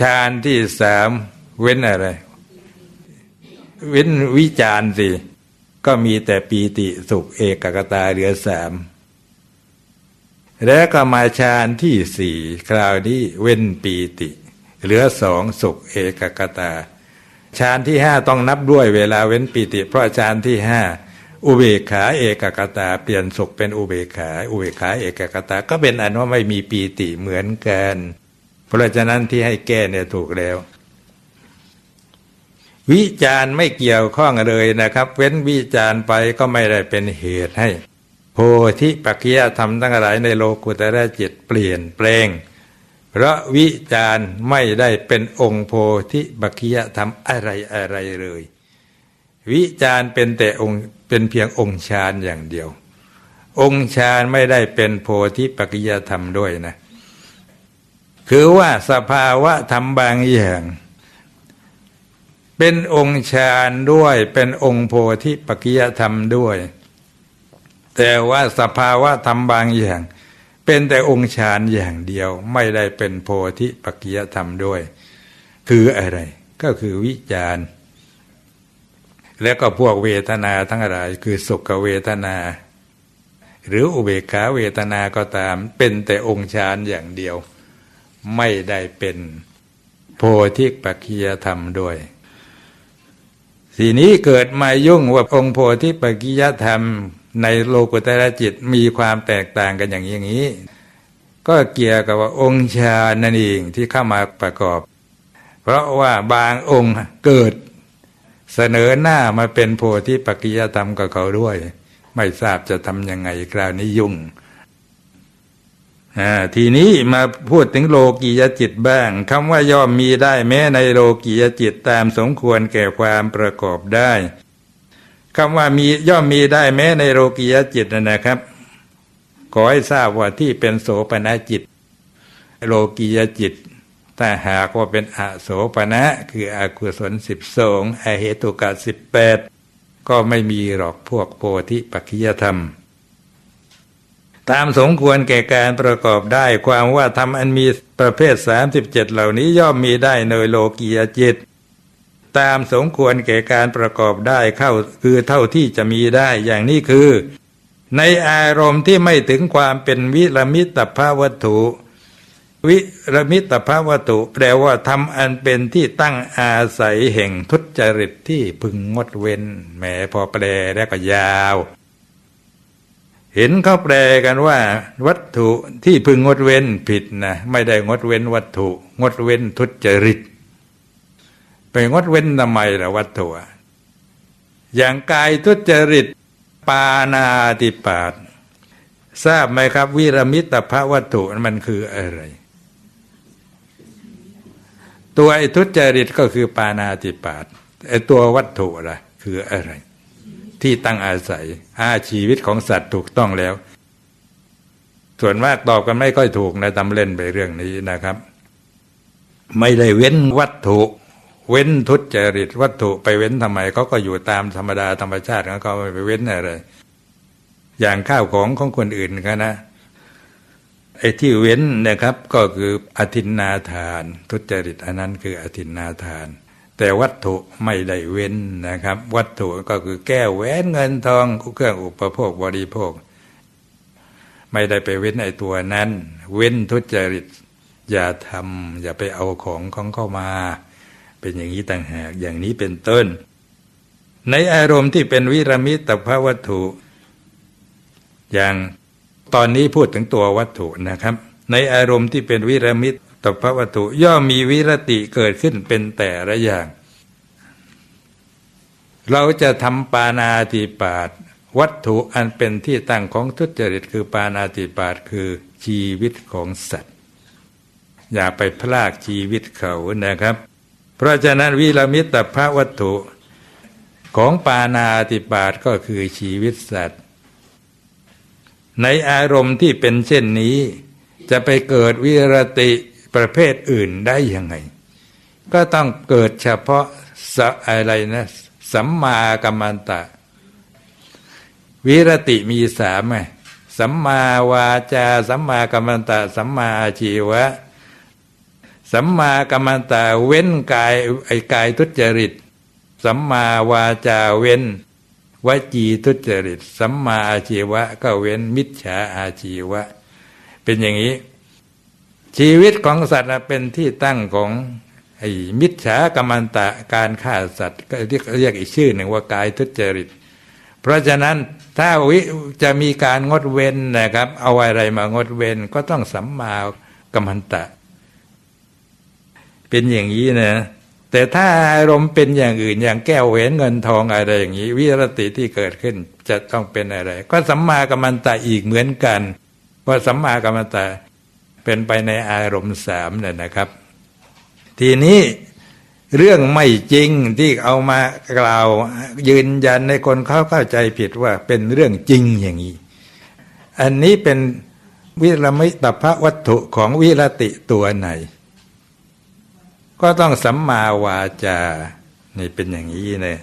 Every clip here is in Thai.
ฌานที่สามเว้นอะไร เว้นวิจารณ์สิก็มีแต่ปีติสุขเอกกตาเหลือสามแล้วก็มาฌานที่สี่คราวนี้เว้นปีติ เหลือสองสุขเอกกตาฌานที่ห้าต้องนับด้วยเวลาเว้นปีติ เพราะฌานที่ห้าอุเบกขาเอกกตา เปลี่ยนสุขเป็นอุเบกขา อุเบกขาเอกกตา ก็เป็นอันว่าไม่มีปีติเหมือนกัน เพราะฉะนั้นที่ให้แก้เนี่ยถูกแล้ว วิจารณ์ไม่เกี่ยวข้องเลยนะครับ เว้นวิจารณ์ไปก็ไม่ได้เป็นเหตุให้โพธิปัจจยธรรมทั้งหลายในโลกุตระจิตเปลี่ยนแปลงเพราะวิจารณ์ไม่ได้เป็นองค์โพธิปัจจยธรรมอะไรอะไรเลย วิจารณ์เป็นแต่องค์เป็นเพียงองค์ฌานอย่างเดียว องค์ฌานไม่ได้เป็นโพธิปัจจยธรรมด้วยนะ คือว่าสภาวะธรรมบางอย่างเป็นองค์ฌานด้วยเป็นองค์โพธิปัจจยธรรมด้วย แต่ว่าสภาวะธรรมบางอย่าง เป็นแต่องค์ฌานอย่างเดียว ไม่ได้เป็นโพธิปัจจยธรรมด้วย คืออะไรก็คือวิจารณ์ แล้วก็พวกเวทนาทั้งหลายคือสุขเวทนา หรืออุเบกขาเวทนาก็ตาม เป็นแต่องค์ฌานอย่างเดียว ไม่ได้เป็นโพธิปัจจยธรรมด้วยทีนี้เกิดมายุ่งว่าองค์โพธิปัจจยธรรม ในโลกุตระจิตมีความแตกต่างกันอย่างนี้ ก็เกี่ยวกับว่าองค์ฌานนั่นเองที่เข้ามาประกอบ เพราะว่าบางองค์เกิดเสนอหน้ามาเป็นโพธิปัจจยธรรมกับเขาด้วย ไม่ทราบจะทำยังไงคราวนี้ยุ่ง ทีนี้มาพูดถึงโลกียจิตบ้างคำว่าย่อมมีได้แม้ในโลกียจิตตามสมควรแก่ความประกอบได้คำว่ามีย่อมมีได้แม้ในโลกียจิตนะครับ ขอให้ทราบว่าที่เป็นโสปนจิต โลกียจิตถ้าหากว่าเป็นอโสปณะคืออกุศลสิบสองอเหตุกะสิบแปดก็ไม่มีหรอกพวกโพธิปัจจยธรรม ตามสมควรแก่การประกอบได้ความว่าธรรมอันมีประเภทสามสิบเจ็ดเหล่านี้ย่อมมีได้ในโลกียจิต ตามสมควรแก่การประกอบได้เข้าคือเท่าที่จะมีได้อย่างนี้คือ ในอารมณ์ที่ไม่ถึงความเป็นวิรมิตภาวัตถุ วิรมิตภาวัตถุ แปลว่าทำอันเป็นที่ตั้งอาศัยแห่งทุจริตที่พึงงดเว้นแหมพอแปลแล้วก็ยาว เห็นเขาแปลกันว่า วัตถุที่พึงงดเว้นผิดนะไม่ได้งดเว้นวัตถุ งดเว้นทุจริต ไปงดเว้นทำไมล่ะวัตถุอย่างกายทุจริต ปานาติปาตทราบไหมครับ วิรมิตภวัตถุมันคืออะไร ตัวไอ้ทุจริตก็คือปานาติปาตไอ้ตัววัตถุอะไรคืออะไร ที่ตั้งอาศัยอาชีวิตของสัตว์ถูกต้องแล้ว ส่วนมากตอบกันไม่ค่อยถูกนะทำเล่นไปเรื่องนี้นะครับ ไม่ได้เว้นวัตถุ เว้นทุจริตวัตถุไปเว้นทำไมเขาก็อยู่ตามธรรมดาธรรมชาติของเขาไม่ไปเว้นอะไร อย่างข้าวของของคนอื่นกันนะไอ้ที่เว้นนะครับก็คืออธินนาทาน ทุจริตอันนั้นคืออธินนาทาน แต่วัตถุไม่ได้เว้นนะครับ วัตถุก็คือแก้วแหวนเงินทองเครื่องอุปโภคบริโภค ไม่ได้ไปเว้นไอตัวนั้น เว้นทุจริต อย่าทำอย่าไปเอาของของเข้ามา เป็นอย่างนี้ต่างหากอย่างนี้เป็นต้น ในอารมณ์ที่เป็นวิรมิตภวัตถุ อย่างตอนนี้พูดถึงตัววัตถุนะครับ ในอารมณ์ที่เป็นวิรมิต ต่อพระวัตถุย่อมมีวิรติเกิดขึ้นเป็นแต่ละอย่าง เราจะทำปานาติปาตวัตถุอันเป็นที่ตั้งของทุจริตคือปานาติปาตคือชีวิตของสัตว์ อย่าไปพลากชีวิตเขานะครับ เพราะฉะนั้นวิรมิตพระวัตถุของปานาติปาตก็คือชีวิตสัตว์ ในอารมณ์ที่เป็นเช่นนี้ จะไปเกิดวิรติ ประเภทอื่นได้ยังไง ก็ต้องเกิดเฉพาะอะไรนะสัมมากัมมันตะ วิรติมีสามไงสัมมาวาจา สัมมากัมมันตะ สัมมาอาชีวะ สัมมากัมมันตะเว้นกายไอ้กายทุจริต สัมมาวาจาเว้นวจีทุจริต สัมมาอาชีวะ ก็เว้นมิจฉาอาชีวะ เป็นอย่างนี้ ชีวิตของสัตว์เป็นที่ตั้งของไอ้มิจฉากรรมันตะการฆ่าสัตว์ก็เรียกเรียกอีกชื่อหนึ่งว่ากายทุจริต เพราะฉะนั้นถ้าวิจะมีการงดเว้นนะครับ เอาอะไรมางดเว้นก็ต้องสัมมากัมมันตะ เป็นอย่างนี้นะแต่ถ้าอารมณ์เป็นอย่างอื่นอย่างแก้วเหวนเงินทองอะไรอย่างนี้ วิรติที่เกิดขึ้นจะต้องเป็นอะไร ก็สัมมากัมมันตะอีกเหมือนกันเพราสัมมากัมมันตะ เป็นไปในอารมณ์สามเนี่ยนะครับ ทีนี้เรื่องไม่จริงที่เอามากล่าวยืนยันในคนเขาเข้าใจผิดว่าเป็นเรื่องจริงอย่างนี้ อันนี้เป็นวิรมิตพระวัตถุของวิรติตัวไหน ก็ต้องสัมมาวาจา นี่เป็นอย่างนี้เนี่ย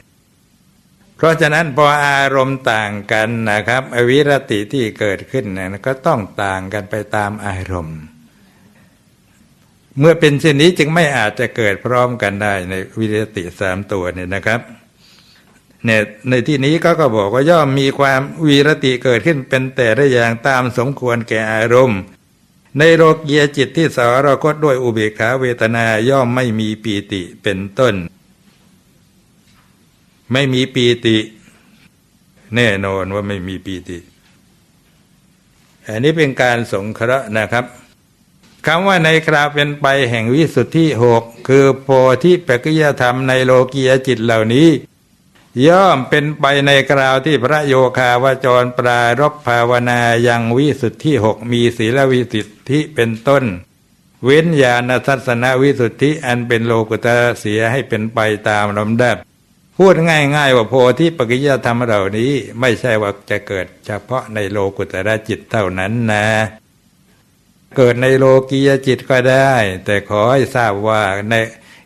เพราะฉะนั้นพออารมณ์ต่างกันนะครับ อวิรติที่เกิดขึ้นนะก็ต้องต่างกันไปตามอารมณ์ เมื่อเป็นเช่นนี้จึงไม่อาจจะเกิดพร้อมกันได้ในวิรติสามตัวเนี่ยนะครับเนี่ยในที่นี้ก็ก็บอกว่าย่อมมีความวีรติเกิดขึ้นเป็นแต่ละอย่างตามสมควรแก่อารมณ์ ในโลกียจิตที่สารคตด้วยอุเบกขาเวทนาย่อมไม่มีปีติเป็นต้น ไม่มีปีติ แน่นอนว่าไม่มีปีติ อันนี้เป็นการสงเคราะห์นะครับ คำว่าในคราวเป็นไปแห่งวิสุทธิหกคือโพธิปัจจยธรรมในโลกียจิตเหล่านี้ ย่อมเป็นไปในคราวที่พระโยคาวจรปรารบภาวนายังวิสุทธิหกมีศีลวิสุทธิเป็นต้น เว้นญาณทัศนวิสุทธิอันเป็นโลกุตเสียให้เป็นไปตามลำดับ พูดง่ายๆว่าโพธิปัจจยธรรมเหล่านี้ ไม่ใช่ว่าจะเกิดเฉพาะในโลกุตระจิตเท่านั้นนะ เกิดในโลกียจิตก็ได้ แต่ขอให้ทราบว่าใน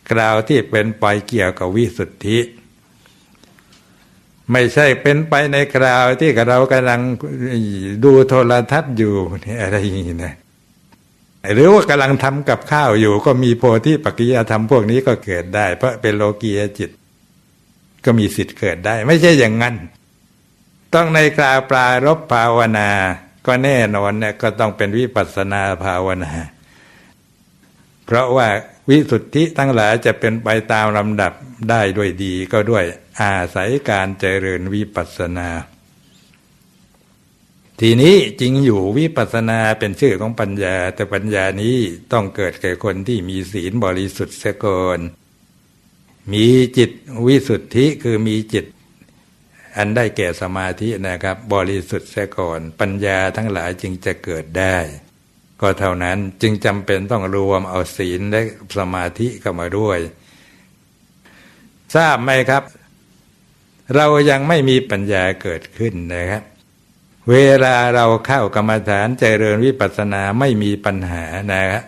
คราวที่เป็นไปเกี่ยวกับวิสุทธิ ไม่ใช่เป็นไปในคราวที่เรากำลังดูโทรทัศน์อยู่นี่อะไรอย่างนี้นะหรือว่ากำลังทำกับข้าวอยู่ ก็มีโพธิปัจจยธรรมพวกนี้ก็เกิดได้ เพราะเป็นโลกียจิต ก็มีสิทธิ์เกิดได้ ไม่ใช่อย่างนั้น ต้องในคราวปรารบภาวนา ก็แน่นอนเนี่ยก็ต้องเป็นวิปัสสนาภาวนา เพราะว่าวิสุทธิทั้งหลายจะเป็นไปตามลำดับได้ด้วยดีก็ด้วยอาศัยการเจริญวิปัสสนา ทีนี้จริงอยู่วิปัสสนาเป็นชื่อของปัญญา แต่ปัญญานี้ต้องเกิดแก่คนที่มีศีลบริสุทธิ์เสียก่อนมีจิตวิสุทธิคือมีจิต อันได้แก่สมาธินะครับ บริสุทธิ์เสียก่อน ปัญญาทั้งหลายจึงจะเกิดได้ ก็เท่านั้นจึงจำเป็นต้องรวมเอาศีลและสมาธิเข้ามาด้วย ทราบไหมครับ เรายังไม่มีปัญญาเกิดขึ้นนะครับ เวลาเราเข้ากรรมฐานเจริญวิปัสสนาไม่มีปัญหานะครับ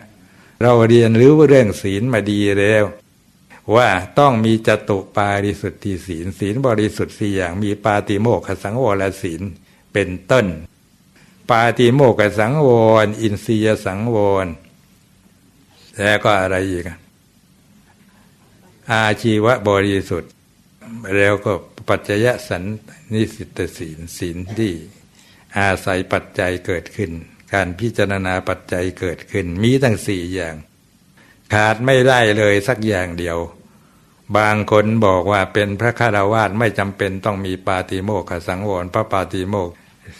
เราเรียนรู้เรื่องศีลมาดีแล้ว ว่าต้องมีจตุปาริสุทธิศีล ศีลบริสุทธิ์สี่อย่างมีปาติโมกขสังวรศีลเป็นต้น ปาติโมกขสังวร อินทรียสังวร แล้วก็อะไรอีกอาชีวะบริสุทธิ์ แล้วก็ปัจจยสันนิสิตศีลศีลที่อาศัยปัจจัยเกิดขึ้น การพิจารณาปัจจัยเกิดขึ้น มีทั้งสี่อย่าง ขาดไม่ได้เลยสักอย่างเดียว บางคนบอกว่าเป็นพระคารวาสไม่จำเป็นต้องมีปาติโมกขสังวรพระปาติโมก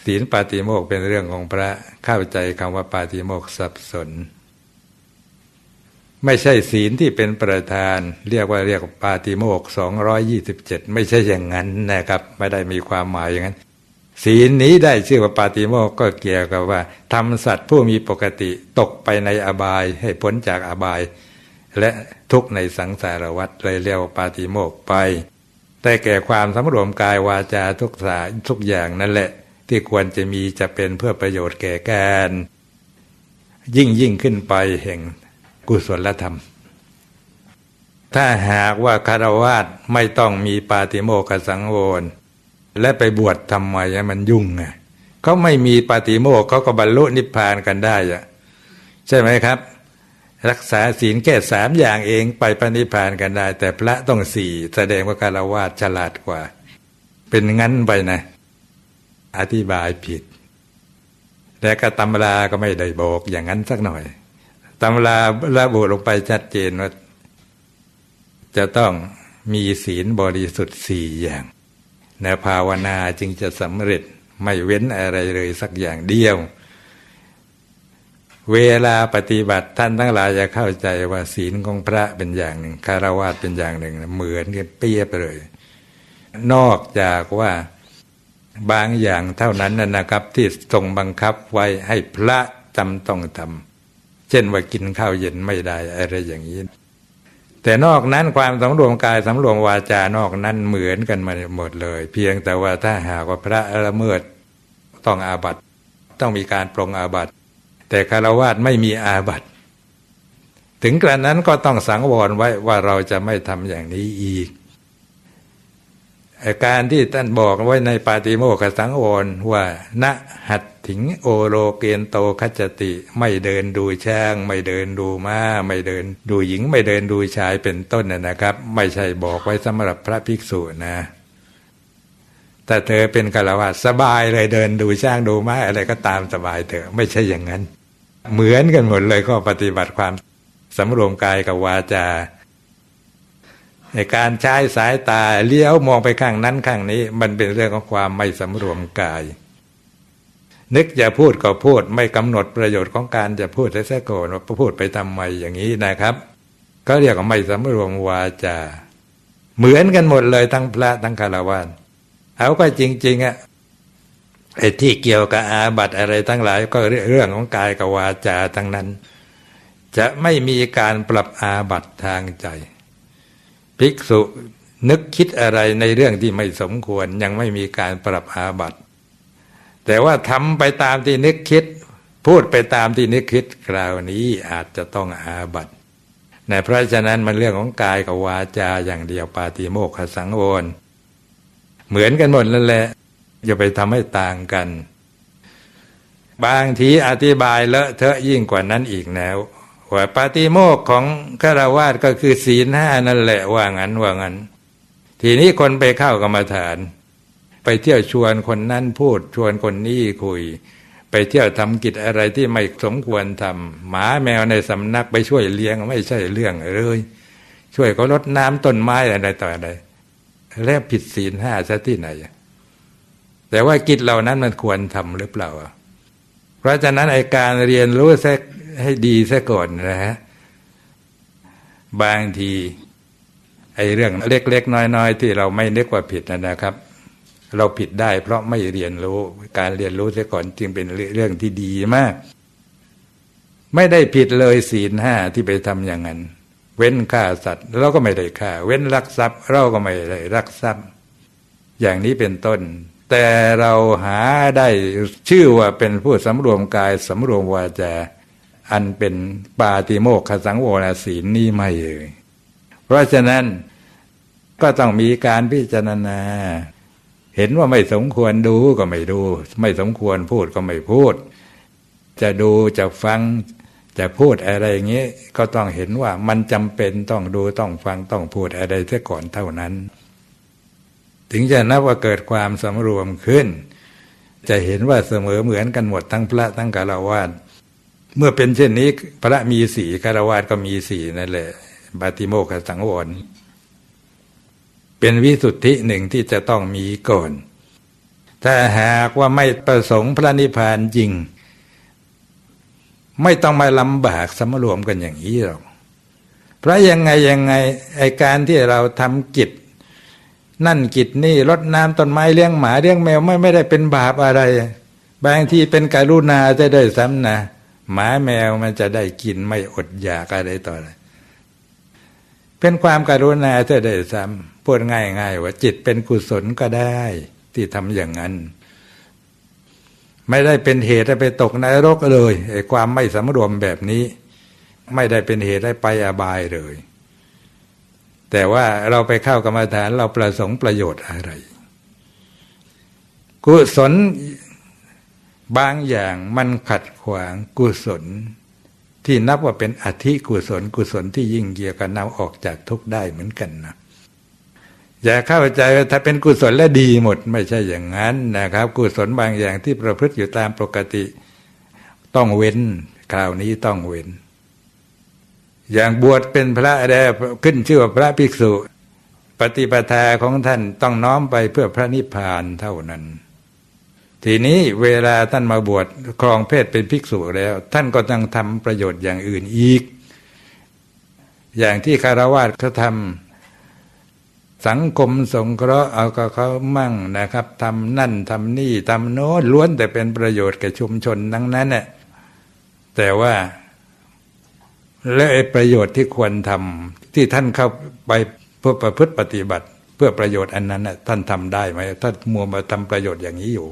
ศีลปาติโมกเป็นเรื่องของพระเข้าใจคำว่าปาติโมกสับสน ไม่ใช่ศีลที่เป็นประธาน เรียกว่าเรียกปาติโมกสองร้อยี่สิบเจ็ดไม่ใช่อย่างนั้นนะครับ ไม่ได้มีความหมายอย่างนั้น ศีลนี้ได้ชื่อว่าปาติโมกก็เกี่ยวกับว่าทำสัตว์ผู้มีปกติตกไปในอบายให้พ้นจากอบาย และทุกในสังสารวัฏเลยเรียกว่าปาติโมกไป แต่แก่ความสำรวมกายวาจาทุกสาทุกอย่างนั่นแหละ ที่ควรจะมีจะเป็นเพื่อประโยชน์แก่การยิ่งยิ่งขึ้นไปแห่งกุศลธรรม ถ้าหากว่าคารวาสไม่ต้องมีปาติโมกขสังวรและไปบวชทำไมมันยุ่งไงเขาไม่มีปาติโมกเขาก็บรรลุนิพพานกันได้อะใช่ไหมครับ รักษาศีลแค่สามอย่างเองไปปณิพานกันได้ แต่พระต้องสี่แสดงว่าคารวาสฉลาดกว่า เป็นงั้นไปนะ อธิบายผิดแต่ก็ตำราก็ไม่ได้บอกอย่างนั้นสักหน่อยตำราระบุลงไปชัดเจนว่า จะต้องมีศีลบริสุทธิ์สี่อย่างในภาวนาจึงจะสำเร็จไม่เว้นอะไรเลยสักอย่างเดียว เวลาปฏิบัติท่านทั้งหลายจะเข้าใจว่าศีลของพระเป็นอย่างหนึ่งคารวะเป็นอย่างหนึ่ง เหมือนกันเปี้ยไปเลย นอกจากว่าบางอย่างเท่านั้นนะครับ ที่ทรงบังคับไว้ให้พระจำต้องทำเช่นว่ากินข้าวเย็นไม่ได้อะไรอย่างนี้ แต่นอกนั้นความสำรวมกายสำรวมวาจานอกนั้นเหมือนกันมาหมดเลย เพียงแต่ว่าถ้าหากว่าพระละเมิดต้องอาบัตต้องมีการปรงอาบัต แต่คารวะไม่มีอาบัตถึงกระนั้นก็ต้องสังวรไว้ว่าเราจะไม่ทำอย่างนี้อีกการที่ท่านบอกไว้ในปาติโมกขสังวรว่าณหัดถิงโอโลเกนโตคัจติ ไม่เดินดูช้าง ไม่เดินดูม้า ไม่เดินดูหญิง ไม่เดินดูชายเป็นต้นนะครับ ไม่ใช่บอกไว้สำหรับพระภิกษุนะ แต่เธอเป็นกาลวาสบายเลยเดินดูช้างดูม้าอะไรก็ตามสบายเถอะไม่ใช่อย่างนั้น เหมือนกันหมดเลยก็ปฏิบัติความสำรวมกายกับวาจา ในการใช้สายตาเลี้ยวมองไปข้างนั้นข้างนี้ มันเป็นเรื่องของความไม่สำรวมกาย นึกจะพูดก็พูดไม่กำหนดประโยชน์ของการจะพูดแต่แท้ก่อนว่าพูดไปทำไมอย่างนี้นะครับก็เรียกว่าไม่สำรวมวาจา เหมือนกันหมดเลยทั้งพระทั้งคารวะเอาก็จริงๆอะ ไอ้ที่เกี่ยวกับอาบัตอะไรทั้งหลายก็เรื่องของกายกับวาจาทั้งนั้น จะไม่มีการปรับอาบัตทางใจ ภิกษุนึกคิดอะไรในเรื่องที่ไม่สมควรยังไม่มีการปรับอาบัติแต่ว่าทำไปตามที่นึกคิด พูดไปตามที่นึกคิดคราวนี้อาจจะต้องอาบัติในเพราะฉะนั้นมันเรื่องของกายกับวาจาอย่างเดียวปาติโมกขสังโวรเหมือนกันหมดนั่นแหละ อย่าไปทำให้ต่างกัน บางทีอธิบายเลอะเทอะยิ่งกว่านั้นอีกแล้วว่าปาติโมกของฆราวาสก็คือศีลห้านั่นแหละว่างั้นว่างั้น ทีนี้คนไปเข้ากรรมฐาน ไปเที่ยวชวนคนนั้นพูดชวนคนนี้คุย ไปเที่ยวทำกิจอะไรที่ไม่สมควรทำหมาแมวในสำนักไปช่วยเลี้ยงไม่ใช่เรื่องเลยช่วยเขาลดน้ำต้นไม้อะไรต่ออะไรแล้วผิดศีลห้าซะที่ไหน แต่ว่ากิจเหล่านั้นมันควรทำหรือเปล่า เพราะฉะนั้นไอการเรียนรู้แทให้ดีซะก่อนนะฮะบางทีไอ้เรื่องเล็ก ๆ น้อย ๆ ที่เราไม่นึกว่าผิดนะครับ เราผิดได้ เพราะไม่เรียนรู้การเรียนรู้ซะก่อนจึงเป็นเรื่องที่ดีมาก ไม่ได้ผิดเลยศีลห้าที่ไปทำอย่างนั้น เว้นฆ่าสัตว์เราก็ไม่ได้ฆ่า เว้นรักทรัพย์ เราก็ไม่ได้รักทรัพย์ อย่างนี้เป็นต้น แต่เราหาได้ชื่อว่าเป็นผู้สำรวมกายสำรวมวาจาอันเป็นปาติโมกขสังวรศีลนี่ไม่เลยเพราะฉะนั้นก็ต้องมีการพิจารณา เห็นว่าไม่สมควรดูก็ไม่ดู ไม่สมควรพูดก็ไม่พูด จะดูจะฟังจะพูดอะไรอย่างนี้ก็ต้องเห็นว่ามันจำเป็นต้องดูต้องฟังต้องพูดอะไรเสียก่อนเท่านั้น ถึงจะนับว่าเกิดความสำรวมขึ้น จะเห็นว่าเสมอเหมือนกันหมดทั้งพระทั้งกาลวาสเมื่อเป็นเช่นนี้พระมีสีคารวะก็มีสีนั่นแหละบาติโมกสังวรเป็นวิสุทธิหนึ่งที่จะต้องมีก่อน ถ้าหากว่าไม่ประสงค์พระนิพพานจริง ไม่ต้องมาลำบากสมรวมกันอย่างนี้หรอก เพราะยังไงยังไงไอการที่เราทำกิจ นั่นกิจนี่รดน้ำต้นไม้เลี้ยงหมาเลี้ยงแมวไม่ไม่ได้เป็นบาปอะไร บางทีเป็นการุณาจะได้ซ้ำนะหมาแมวมันจะได้กินไม่อดอยากอะไรต่ออะไรเป็นความการุณาจะได้ซ้ำพูดง่ายๆว่าจิตเป็นกุศลก็ได้ ที่ทำอย่างนั้น ไม่ได้เป็นเหตุให้ไปตกนรกเลยไอ้ความไม่สำรวมแบบนี้ ไม่ได้เป็นเหตุให้ไปอบายเลย แต่ว่าเราไปเข้ากรรมฐานเราประสงค์ประโยชน์อะไร กุศลบางอย่างมันขัดขวางกุศล ที่นับว่าเป็นอธิกุศล กุศลที่ยิ่งเยียกันนำออกจากทุกข์ได้เหมือนกันนะอย่าเข้าใจว่าถ้าเป็นกุศลและดีหมดไม่ใช่อย่างนั้นนะครับ กุศลบางอย่างที่ประพฤติอยู่ตามปกติ ต้องเว้น คราวนี้ต้องเว้น อย่างบวชเป็นพระได้ขึ้นชื่อว่าพระภิกษุ ปฏิปทาของท่านต้องน้อมไปเพื่อพระนิพพานเท่านั้น ทีนี้เวลาท่านมาบวชครองเพศเป็นภิกษุแล้ว ท่านก็ต้องทำประโยชน์อย่างอื่นอีก อย่างที่คารวะเขาทำสังคมสงเคราะห์เอากับเขามั่งนะครับทำนั่นทำนี่ทำโน้นล้วนแต่เป็นประโยชน์แก่ชุมชนทั้งนั้นเนี่ยแต่ว่า และประโยชน์ที่ควรทำที่ท่านเข้าไปเพื่อประพฤติปฏิบัติ เพื่อประโยชน์อันนั้นน่ะท่านทำได้ไหมท่านมัวมาทำประโยชน์อย่างนี้อยู่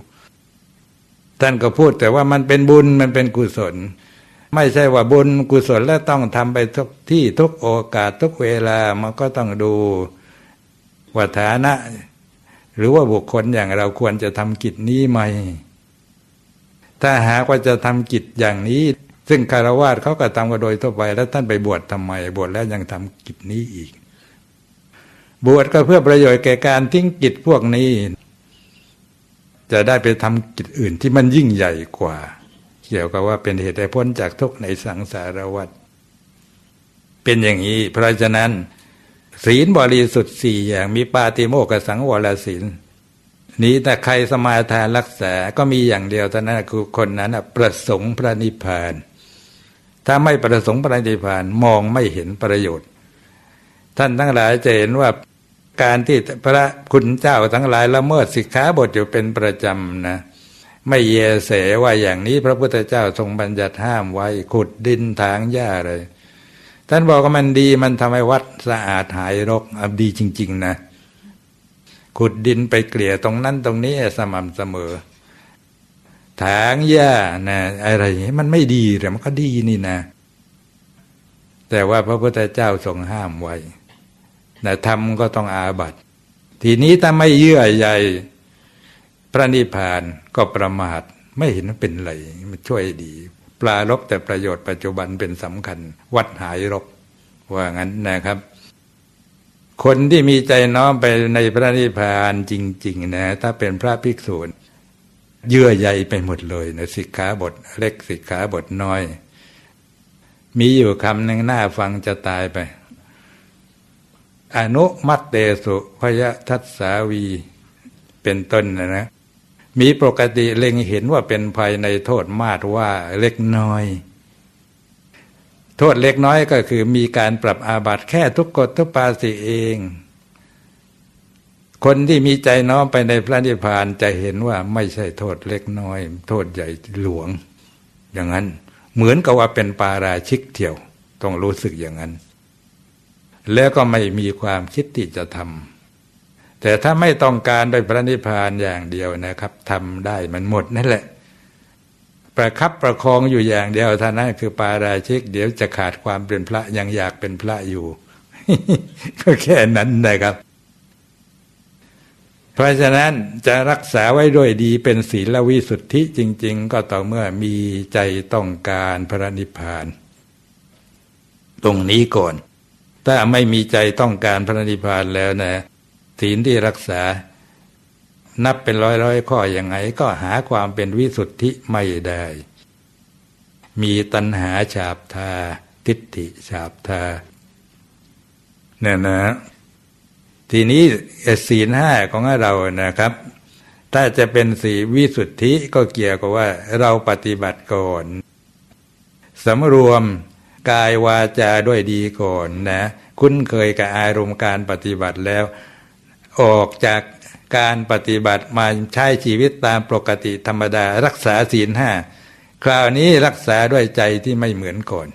ท่านก็พูดแต่ว่ามันเป็นบุญมันเป็นกุศล ไม่ใช่ว่าบุญกุศลแล้วต้องทำไปทุกที่ทุกโอกาสทุกเวลามันก็ต้องดูว่าฐานะ หรือว่าบุคคลอย่างเราควรจะทำกิจนี้ไหมถ้าหากว่าจะทำกิจอย่างนี้ ซึ่งคารวะเขาก็ทำกันโดยทั่วไป แล้วท่านไปบวชทำไม บวชแล้วยังทำกิจนี้อีก บวชก็เพื่อประโยชน์แก่การทิ้งกิจพวกนี้ จะได้ไปทำกิจอื่นที่มันยิ่งใหญ่กว่า เกี่ยวกับว่าเป็นเหตุให้พ้นจากทุกข์ในสังสารวัฏเป็นอย่างนี้ เพราะฉะนั้นศีลบริสุทธิ์สี่อย่างมีปาติโมกสังวรศีลนี้แต่ใครสมาทานรักษา ก็มีอย่างเดียวเท่านั้นคือคนนั้นประสงค์พระนิพพาน ถ้าไม่ประสงค์พระนิพพานมองไม่เห็นประโยชน์ ท่านทั้งหลายจะเห็นว่าการที่พระคุณเจ้าทั้งหลายละเมิดสิกขาบทอยู่เป็นประจำนะไม่เยเสว่าอย่างนี้พระพุทธเจ้าทรงบัญญัติห้ามไว้ขุดดินถางหญ้าเลย ท่านบอกว่ามันดีมันทำให้วัดสะอาดหายรกดีจริง ๆ นะ ขุดดินไปเกลี่ยตรงนั้นตรงนี้สม่ำเสมอ ถางหญ้านะอะไรอย่างนี้มันไม่ดีแต่มันก็ดีนี่นะ แต่ว่าพระพุทธเจ้าทรงห้ามไว้นะทำก็ต้องอาบัติ ทีนี้ถ้าไม่เยื่อใยพระนิพพานก็ประมาทไม่เห็นเป็นไรมันช่วยดี ปลารบแต่ประโยชน์ปัจจุบันเป็นสำคัญ วัดหายรบว่างั้นนะครับ คนที่มีใจน้อมไปในพระนิพพานจริง ๆ นะ ถ้าเป็นพระภิกษุ เยื่อใยไปหมดเลยนะสิกขาบทเล็กสิกขาบทน้อย มีอยู่คำหนึ่งหน้าฟังจะตายไป อนุมัตเตสุพยทัสสาวีเป็นต้นนะนะมีปกติเล็งเห็นว่าเป็นภัยในโทษมาตว่าเล็กน้อย โทษเล็กน้อยก็คือมีการปรับอาบัติแค่ทุกกฎทุกปาสิเอง คนที่มีใจน้อมไปในพระนิพพานจะเห็นว่าไม่ใช่โทษเล็กน้อย โทษใหญ่หลวง อย่างนั้น เหมือนกับว่าเป็นปาราชิกเที่ยว ต้องรู้สึกอย่างนั้น แล้วก็ไม่มีความคิดที่จะทำแต่ถ้าไม่ต้องการไปพระนิพพานอย่างเดียวนะครับทำได้มันหมดนั่นแหละ ประคับประคองอยู่อย่างเดียวท่านั้นคือปาราชิก เดี๋ยวจะขาดความเป็นพระยังอยากเป็นพระอยู่ ก็แค่นั้นนะครับ ราะฉะนั้นจะรักษาไว้ด้วยดีเป็นศีลวิสุทธิจริง ๆ ก็ต่อเมื่อมีใจต้องการพระนิพพาน ตรงนี้ก่อน ถ้าไม่มีใจต้องการพระนิพพานแล้วนะศีลที่รักษา นับเป็นร้อยร้อยข้ออย่างไงก็หาความเป็นวิสุทธิไม่ได้ มีตัณหาฉาบทา ทิฏฐิฉาบทาเนี่ยนะ ทีนี้ศีลห้าของเรานะครับ ถ้าจะเป็นสีวิสุทธิก็เกี่ยวกับว่าเราปฏิบัติก่อนสำรวมกายวาจาด้วยดีก่อนนะ คุ้นเคยกับอารมณ์การปฏิบัติแล้ว ออกจากการปฏิบัติมาใช้ชีวิตตามปกติธรรมดา รักษาศีลห้าคราวนี้รักษาด้วยใจที่ไม่เหมือนก่อน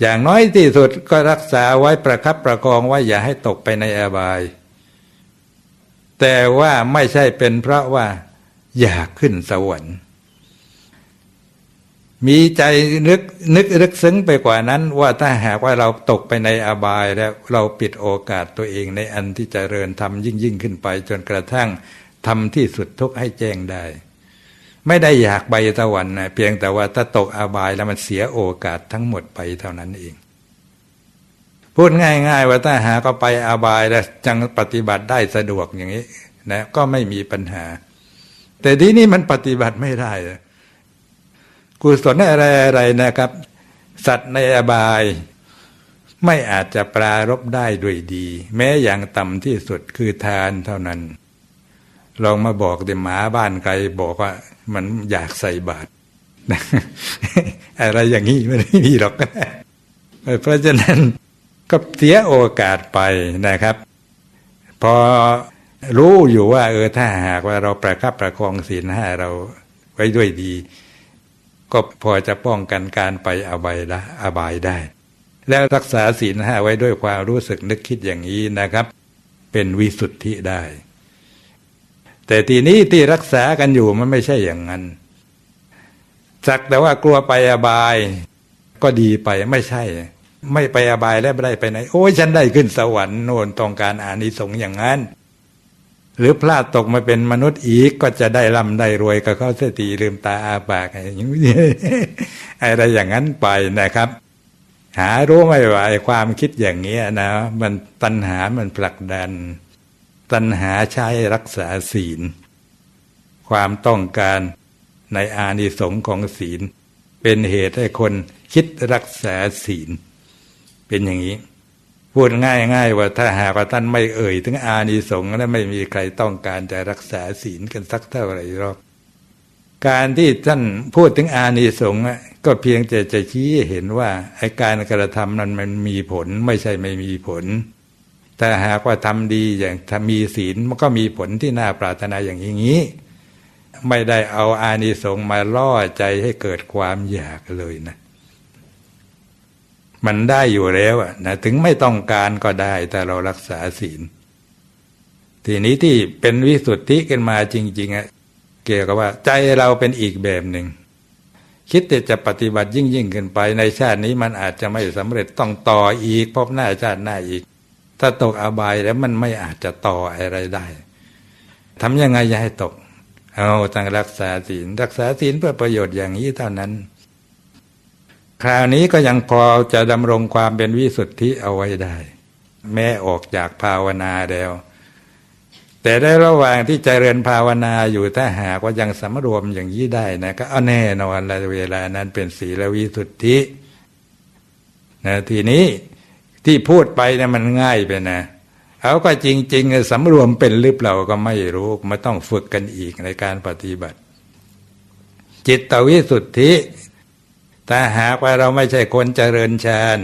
อย่างน้อยที่สุดก็รักษาไว้ประคับประคองไว้อย่าให้ตกไปในอบาย แต่ว่าไม่ใช่เป็นเพราะว่าอยากขึ้นสวรรค์ มีใจนึกนึกรึกซึ้งไปกว่านั้น ว่าถ้าหากว่าเราตกไปในอบายแล้วเราปิดโอกาสตัวเองในอันที่จเจริญทำยิ่งยิ่งขึ้นไป จนกระทั่งทำที่สุดทุกให้แจ้งได้ ไม่ได้อยากไปสวรรค์นะเพียงแต่ว่าถ้าตกอบายแล้วมันเสียโอกาสทั้งหมดไปเท่านั้นเอง พูดง่าย ๆ ว่าถ้าหาก็ไปอบายแล้วจังปฏิบัติได้สะดวกอย่างนี้นะก็ไม่มีปัญหา แต่ที่นี่มันปฏิบัติไม่ได้กุศลอะไรอะไรนะครับ สัตว์ในอบายไม่อาจจะปรารบได้ด้วยดี แม้อย่างต่ำที่สุดคือทานเท่านั้น ลองมาบอกเดี๋ยวหมาบ้านใครบอกว่า มันอยากใส่บาตรอะไรอย่างนี้มันไม่มีหรอกเพราะฉะนั้นก็เสียโอกาสไปนะครับ พอรู้อยู่ว่า เออถ้าหากว่าเราประคับประคองศีลห้าเราไว้ด้วยดี ก็พอจะป้องกันการไปอบายละอบายได้ แล้วรักษาศีลห้าไว้ด้วยความรู้สึกนึกคิดอย่างนี้นะครับ เป็นวิสุทธิได้ แต่ทีนี้ที่รักษากันอยู่มันไม่ใช่อย่างนั้นสักแต่ว่ากลัวไปอบายก็ดีไปไม่ใช่ ไม่ไปอบายแล้วไม่ได้ไปไหน โอ้ยฉันได้ขึ้นสวรรค์โน่นต้องการอานิสงส์อย่างนั้น หรือพลาดตกมาเป็นมนุษย์อีกก็จะได้ร่ำได้รวยกับเขาเสียทีลืมตาอาปากอย่างนี้อะไรอย่างนั้นไปนะครับ หารู้ไม่ว่าความคิดอย่างนี้นะ มันตัณหามันผลักดัน ตัณหาใช้รักษาศีล ความต้องการในอานิสงส์ของศีล เป็นเหตุให้คนคิดรักษาศีล เป็นอย่างนี้ พูดง่ายๆว่าถ้าหากว่าท่านไม่เอ่ย ถึงอานิสงส์แล้วไม่มีใครต้องการจะรักษาศีลกันสักเท่าไหร่หรอกการที่ท่านพูดถึงอานิสงส์ก็เพียงแต่จะชี้เห็นว่าไอการกระทำนั้นมันมีผลไม่ใช่ไม่มีผล แต่หากว่าทำดีอย่างมีศีลมันก็มีผลที่น่าปรารถนาอย่างนี้ ไม่ได้เอาอานิสงส์มาล่อใจให้เกิดความอยากเลยนะ มันได้อยู่แล้วนะถึงไม่ต้องการก็ได้แต่เรารักษาศีล ทีนี้ที่เป็นวิสุทธิกันมาจริงๆอะเกี่ยวกับว่า ใจเราเป็นอีกแบบหนึ่งคิดแต่จะปฏิบัติยิ่งยิ่งขึ้นไปในชาตินี้มันอาจจะไม่สำเร็จต้องต่ออีกพบหน้าชาติหน้าอีก ถ้าตกอบายแล้วมันไม่อาจจะต่ออะไรได้ทำยังไงจะให้ตก เอาตั้งรักษาศีลรักษาศีลเพื่อประโยชน์อย่างนี้เท่านั้น คราวนี้ก็ยังพอจะดำรงความเป็นวิสุทธิเอาไว้ได้ แม้ออกจากภาวนาแล้ว แต่ได้ระหว่างที่เจริญภาวนาอยู่ถ้าหากว่ายังสำรวมอย่างนี้ได้นะก็เอาแน่นอนละเวลานั้นเป็นศีลวิสุทธินะทีนี้ ที่พูดไปนะมันง่ายไปนะเอาก็จริงๆสำรวมเป็นหรือเปล่าก็ไม่รู้มาต้องฝึกกันอีกในการปฏิบัติ จิตวิสุทธิถ้าหากว่าเราไม่ใช่คนเจริญฌาน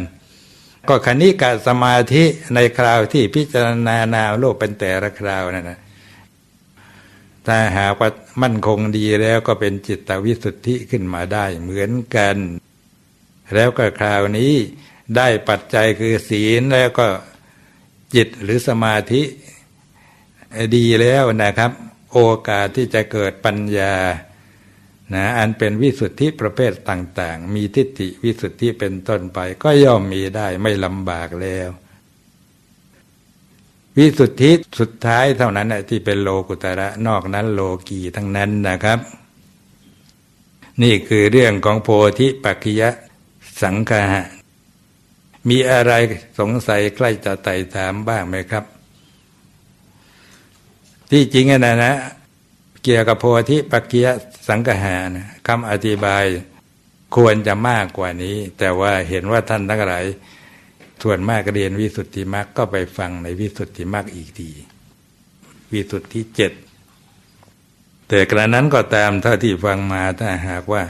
ก็คณิกาสมาธิในคราวที่พิจารณานามโลกเป็นแต่ละคราวนั่นนะถ้าหากว่ามั่นคงดีแล้วก็เป็นจิตวิสุทธิขึ้นมาได้เหมือนกัน แล้วก็คราวนี้ ได้ปัจจัยคือศีลแล้วก็จิตหรือสมาธิดีแล้วนะครับ โอกาสที่จะเกิดปัญญานะอันเป็นวิสุทธิประเภทต่าง ๆ มีทิฏฐิวิสุทธิเป็นต้นไป ก็ย่อมมีได้ไม่ลำบากแล้ว วิสุทธิสุดท้ายเท่านั้นที่เป็นโลกุตระนอกนั้นโลกีทั้งนั้นนะครับ นี่คือเรื่องของโพธิปัจจยสังฆะ มีอะไรสงสัยใกล้จะไต่ถามบ้างไหมครับ ที่จริงนะนะ เกี่ยวกับโพธิปัจจยสังกหานะคำอธิบายควรจะมากกว่านี้ แต่ว่าเห็นว่าท่านทั้งหลายส่วนมากเรียนวิสุทธิมรรคก็ไปฟังในวิสุทธิมรรคอีกทีวิสุทธิเจ็ดแต่กระนั้นก็ตามเท่าที่ฟังมาถ้าหากว่า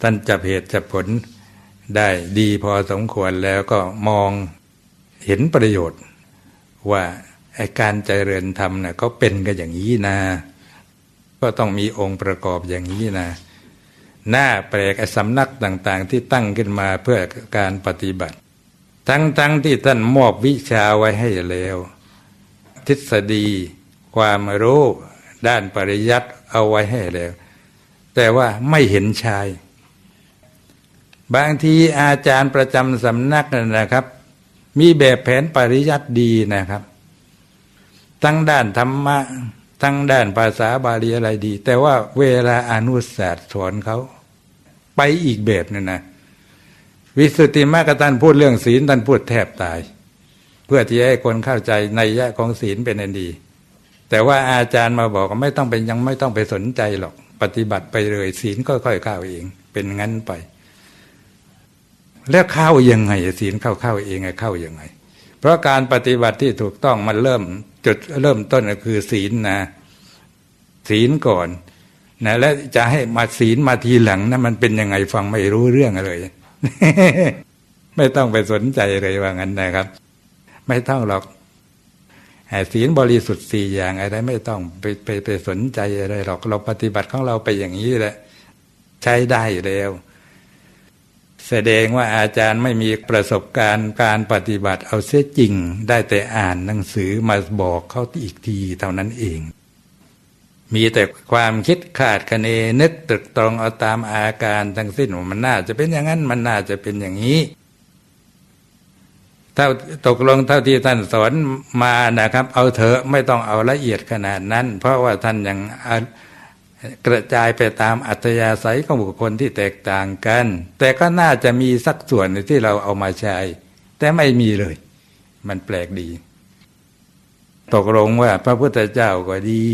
ท่านจับเหตุจับผล ได้ดีพอสมควรแล้วก็มองเห็นประโยชน์ ว่าไอการเจริญธรรมเนี่ยเขาเป็นกันอย่างนี้นะ ก็ต้องมีองค์ประกอบอย่างนี้นะหน้าแปลกไอ้สำนักต่างๆ ที่ตั้งขึ้นมาเพื่อการปฏิบัติ ทั้งๆทที่ท่านมอบวิชาไว้ให้แล้ว ทฤษฎี ความรู้ ด้านปริยัติเอาไว้ให้แล้ว แต่ว่าไม่เห็นชาย บางทีอาจารย์ประจำสำนักนะครับ มีแบบแผนปริยัติดีนะครับตั้งด้านธรรมะ ทั้งด้านภาษาบาลีอะไรดี แต่ว่าเวลาอนุศาสตร์สอนเขาไปอีกแบบนึงนะวิสุทธิมรรคท่านพูดเรื่องศีลท่านพูดแทบตาย เพื่อที่ให้คนเข้าใจในยะของศีลเป็นอันดี แต่ว่าอาจารย์มาบอกว่าไม่ต้องเป็นยังไม่ต้องไปสนใจหรอก ปฏิบัติไปเลยศีลค่อยๆเข้าเอง เป็นงั้นไป แล้วเข้ายังไงศีลเข้าเข้าเองไงเข้ายังไง เพราะการปฏิบัติที่ถูกต้องมันเริ่มจุดเริ่มต้นก็คือศีลนะ ศีลก่อนนะและจะให้มาศีลมาทีหลังนะมันเป็นยังไงฟังไม่รู้เรื่องเลย ไม่ต้องไปสนใจเลยว่างั้นนะครับ ไม่ต้องหรอกแต่ศีลบริสุทธิ์สี่อย่างอะไรไม่ต้องไปไปไปสนใจอะไรหรอกเราปฏิบัติของเราไปอย่างนี้แหละ ใช้ได้แล้ว แสดงว่าอาจารย์ไม่มีประสบการณ์การปฏิบัติเอาเสียจริง ได้แต่อ่านหนังสือมาบอกเขาอีกทีเท่านั้นเอง มีแต่ความคิดขาดคะเนนึกตรึกตรองเอาตามอาการทั้งสิ้นว่ามันน่าจะเป็นอย่างนั้นมันน่าจะเป็นอย่างนี้เท่าตกลงเท่าที่ท่านสอนมานะครับ เอาเถอะไม่ต้องเอาละเอียดขนาดนั้น เพราะว่าท่านยังอะ กระจายไปตามอัธยาศัยของบุคคลที่แตกต่างกัน แต่ก็น่าจะมีสักส่วนที่เราเอามาใช้ แต่ไม่มีเลย มันแปลกดี ตกลงว่าพระพุทธเจ้าก็ดี